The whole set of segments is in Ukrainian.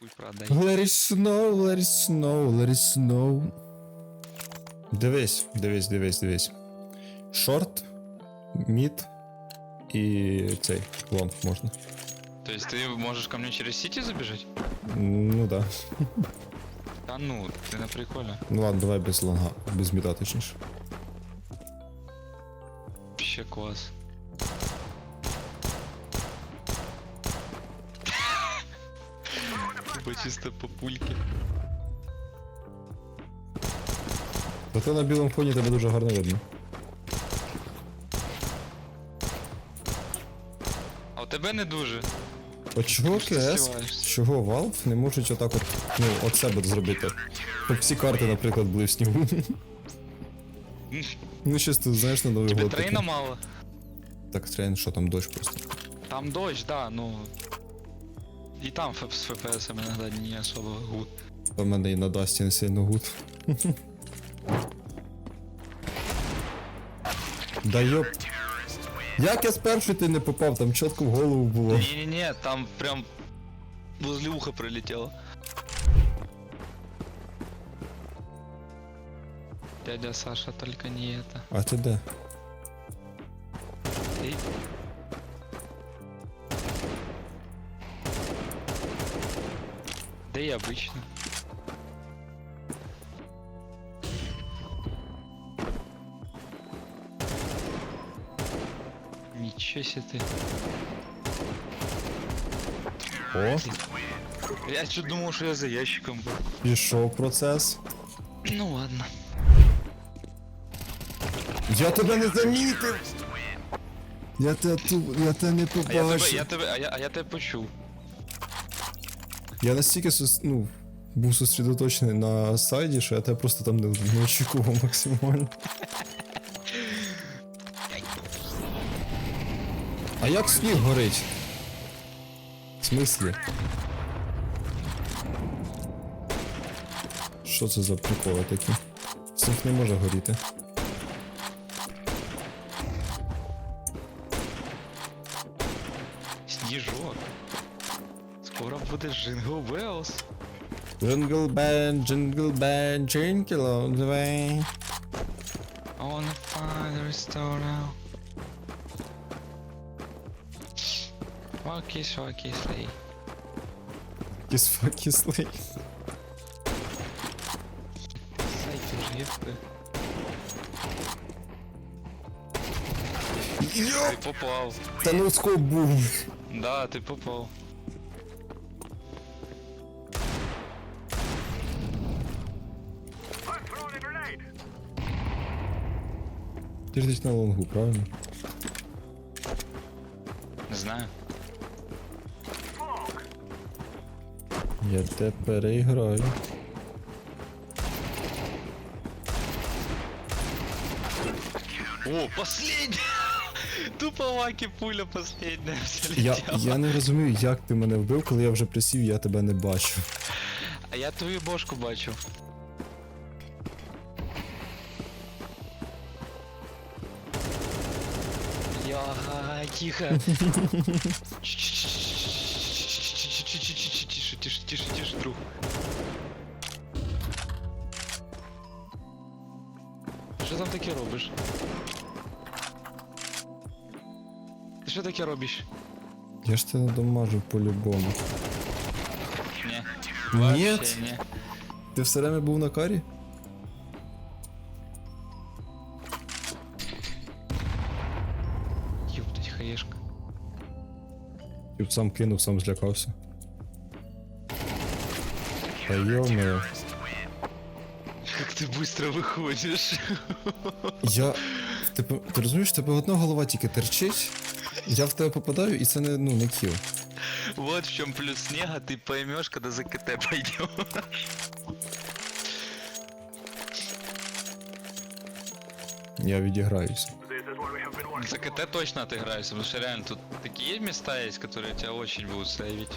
Хуй продай. Let it snow, let it snow, let it snow. Дивись, дивись, дивись, дивись. Шорт, мід і цей лонг можна. То есть ты можешь ко мне через сити забежать? Ну да. Да ну, ты на приколе. Ну ладно, давай без лонга, без міда точніше. Вообще класс. Типа чисто по пульке. Зате на білому фоні тебе дуже гарно видно. А у тебе не дуже. От чого Ти КС, здіваєшся. чого Valve не можуть отак от, ну, от себе зробити? Щоб всі карти, наприклад, були в снігу. Ну, щось ти знаєш на Новий Тебе год. трейна таке. мало. Так, трейн, що там дощ просто. Там дождь, да, ну. И там ф- с FPS иногда не особо гуд. У мене і на Дасті не сильно гуд. Да йоп. Як я спершу ти не попав, там чітко в голову було. Не-не-не, там прям возле уха прилетело. Дядя Саша, только не это. А ти де? Да и обычно. Ничего себе ты. О, Я что думал, что я за ящиком был. пішов процес. Ну ладно. Я тебе не замітив! Я тебе ту. я тебе не А я тебе, побачив. я тебе, а я, а я тебе почув. Я настільки сос- ну, був сосредоточений на сайді, що я тебе просто там не, не очікував максимально. А як сніг горить? В смислі? Що це за приколи такі? Сніг не може горіти. Сніжок. Скоро буде Jingle Bells. Джингл бен, джингл бен, джингл all the way. I wanna find the restore now. Walkie, walkie, sleigh. Kiss fucking slay. Сайт уже єпи. Йоп! Ти попав. Та ну скоп був. Да, ти попав. Ти ж десь на лонгу, правильно? Не знаю. Я те переіграю. О, последняя! Тупо Ваки пуля последняя Я, я не розумію, як ти мене вбив, коли я вже присів, я тебе не бачу. А я твою бошку бачу. Я тихо. Тише, тише, тише, тише, друг. Що там таке робиш? Ти що таке робиш? Я ж тебе надамажив по-любому. Ні. Вообще ні. Ти все время був на карі? сам кинув, сам злякався. Та йоме. Как ты быстро выходишь. Я. Типу, ти розумієш, в тебе одна голова тільки терчить. Я в тебе попадаю, і це не, ну, не кіл. Вот в чем плюс снега, ты поймешь, когда за КТ пойдем. Я відіграюся. За КТ точно отыграешься, потому что реально тут такие места есть, которые тебя очень будут сейвить.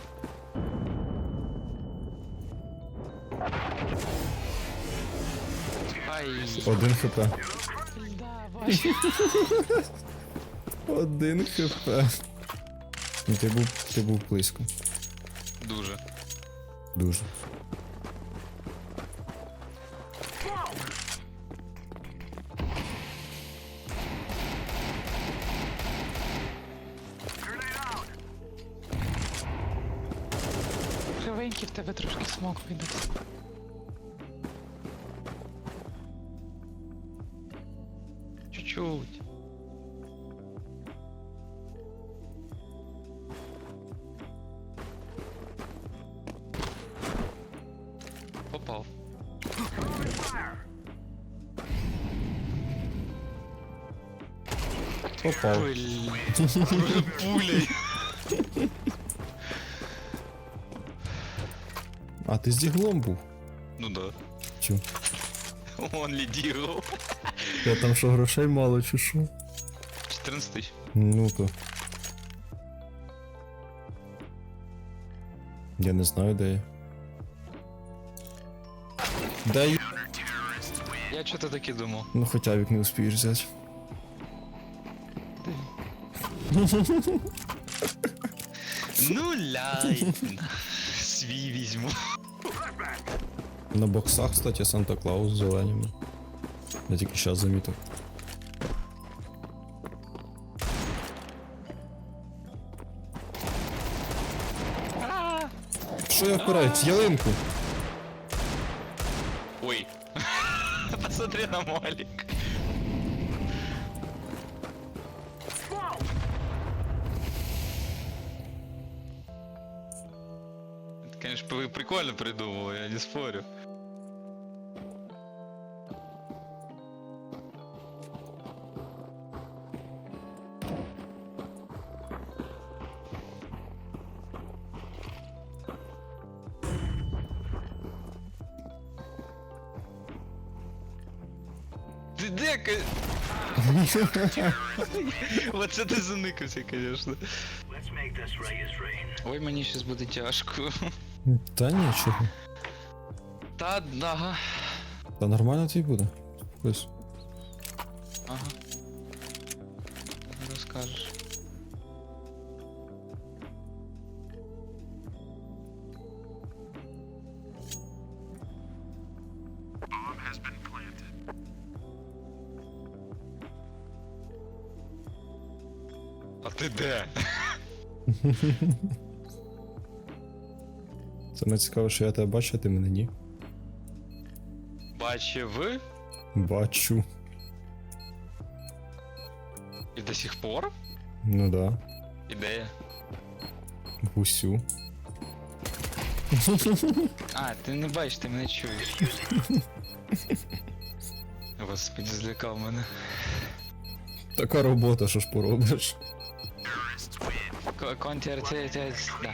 Ай, Один хп. да, Вася. Один хп. Ну, ти був, ти був близько. Дуже. Дуже. Тебе трошки смок видався. Чуть-чуть. Попав. Попав. Пулей. А ти з діглом був? Ну да. Чу. Он лідірував. Я там що грошей мало чи що? 14 тисяч. Ну то. Я не знаю, де я. Да й... Я чого-то так і думав. Ну хоча вік не успієш взяти. Ну ляй. Свій візьму. На боксах, кстати, Санта Клаус з зеленіми. Я тільки зараз замітив. Що я впираюсь? Ялинку! Ой. Посмотри на Малик. Это, конечно, прикольно придумал, я не спорю. Ка- Оце ти заникався, конечно. Ой, мені щось буде тяжко. Та нічого. Та, да. Та нормально тобі буде. Ось. Ага. Розкажеш. Саме цікаве, що я тебе бачу, а ти мене ні. Бачив Бачу. і до сих пор? Ну да. Ідея. Усю. А, ти не бачиш, ти мене чуєш. Господи, злякав мене. Така робота, що ж поробиш. Ко- Контр, це, це, да.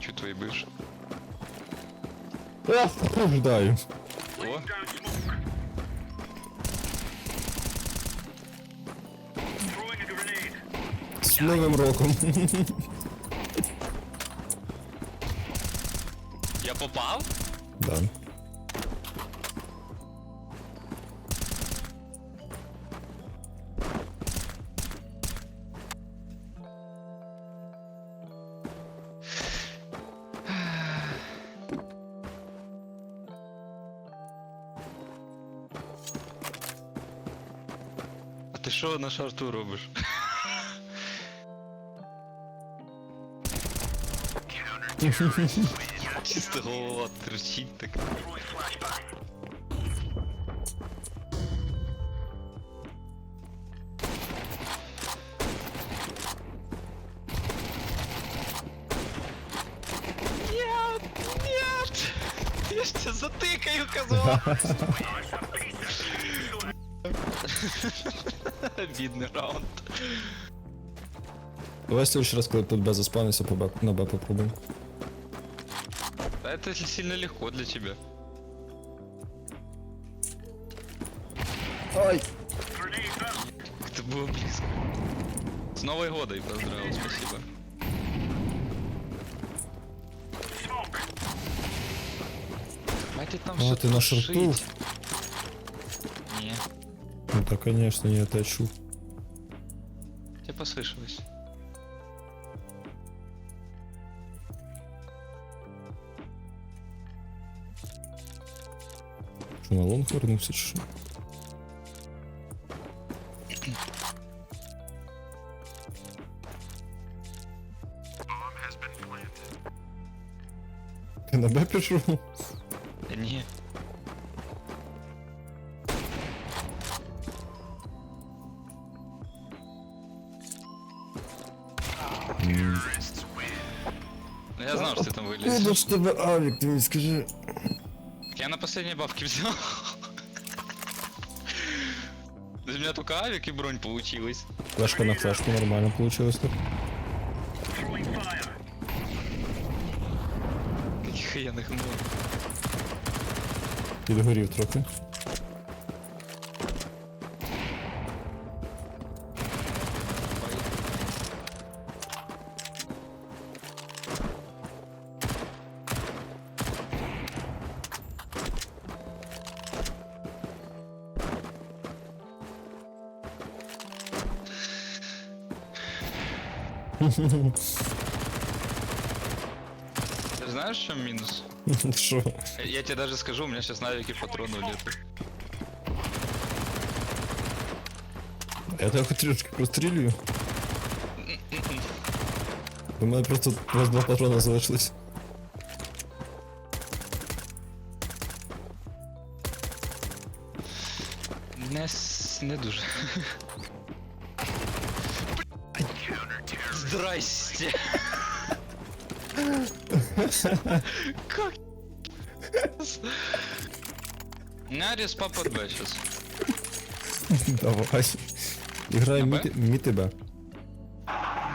Чё твои бывшие? Ждаю. О, З Новим роком. я попав? Да. Що на шарту робиш? Чисто голова тричить так. Нет, нет! Я ж тебя затыкаю, козла! Обидный раунд. Давай в следующий раз, коли тут Б заспавниться, по Б, на Б попробуем. Да это сильно легко для тебя. Ай! Это было близко. С Новой годой поздравил, спасибо. Хватит там А, ты на шарту? тушить. Не. Ну да, конечно, я это чу. Тебе послышалось. Що на лонг вернувся чи що? Ти на Б пішов? ты там вылезешь. Куда ж тебе авік, ти мені скажи. Я на последней бабке взял. У меня только авик и бронь получилась. Флешка на флешку нормально получилось так. Каких охуенных мод. Підгорів трохи. Ты знаешь, в чем минус? Що? Я- тебе даже скажу, у меня сейчас навики патроны улетают. Я тебе хоч трішки прострілюю. У мене просто у вас два патрона залишились. Не, не дуже. Здрасте. Как? На респа под Б сейчас. Давай. Іграй На Б? міти, міти Б.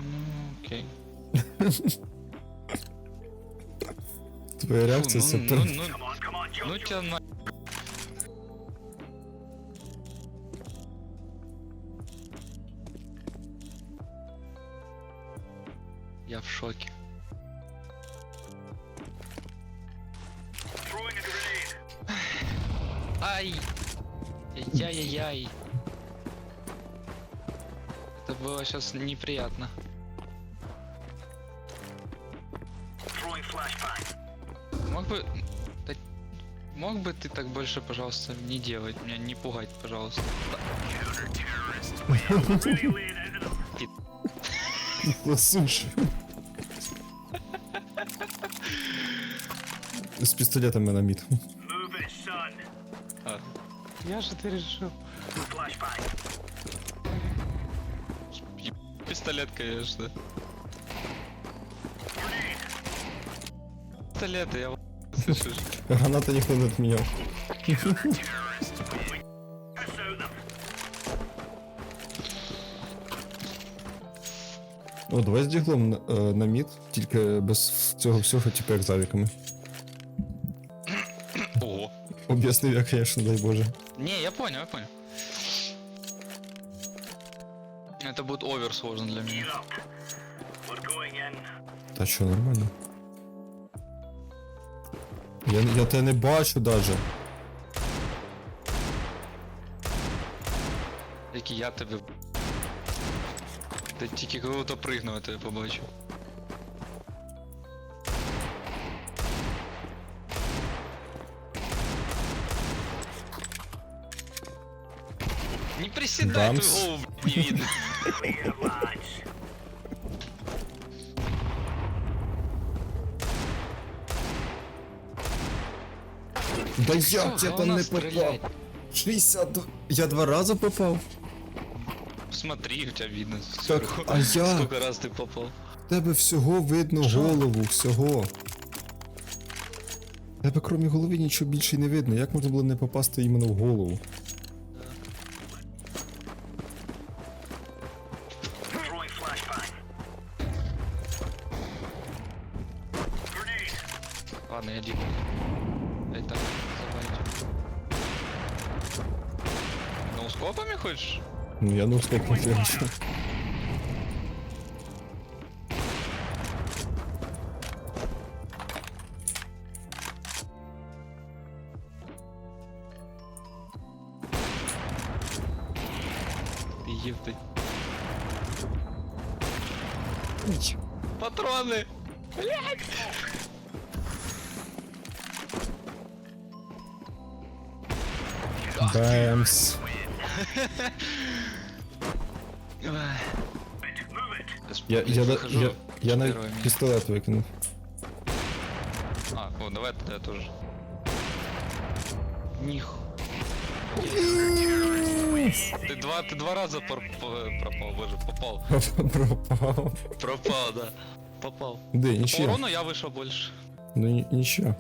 Ну, окей. Твоя реакція ну, супер. ну, ну, ну тебя на... Я в шоке. Ай! Яй-яй-яй. Это было сейчас неприятно. Мог бы... да- Мог бы ты так больше, пожалуйста, не делать меня, не пугать, пожалуйста. Слушай. З пістолетами на мід. А, Я же ты решил. пистолет, конечно. Пистолеты, я в- слышишь? Гранати ніхто не відміняв. О, давай з діглом на, е, на мід, тільки без цього всього, типу як з авіками. Ого. Об'яснив я, звісно, дай Боже. Не, я понял, я понял. Это будет овер сложно для меня. Та що, нормально? Я, я тебе не бачу даже. Який я тебе. Та тільки кого-то пригнув, я тебе побачу. Приседай, Бамс. твой голову блядь, не видно. Да я там не попав? 60... Я два рази попав? Смотри, у тебя видно. Так, сколько- а я? Сколько раз ты попал. В Тебе всього видно голову, всього. В Тебе крім голови нічого більше й не видно. Як можна було не попасти іменно в голову? Ну, скопами хочешь? Ну я ну сколько не фігачу. Ты ебать. Патроны! Бемс. Ай. Я, я, да- выхожу. я, я с навіть первого места. пістолет викинув. А, о, давай тогда я тоже. Них. Ты два, ты два раза пор- по- пропал, боже, попал. Пропав. Пропал, да. Попал. Де, По нічого. урону я вышел больше. Ну ні- нічого.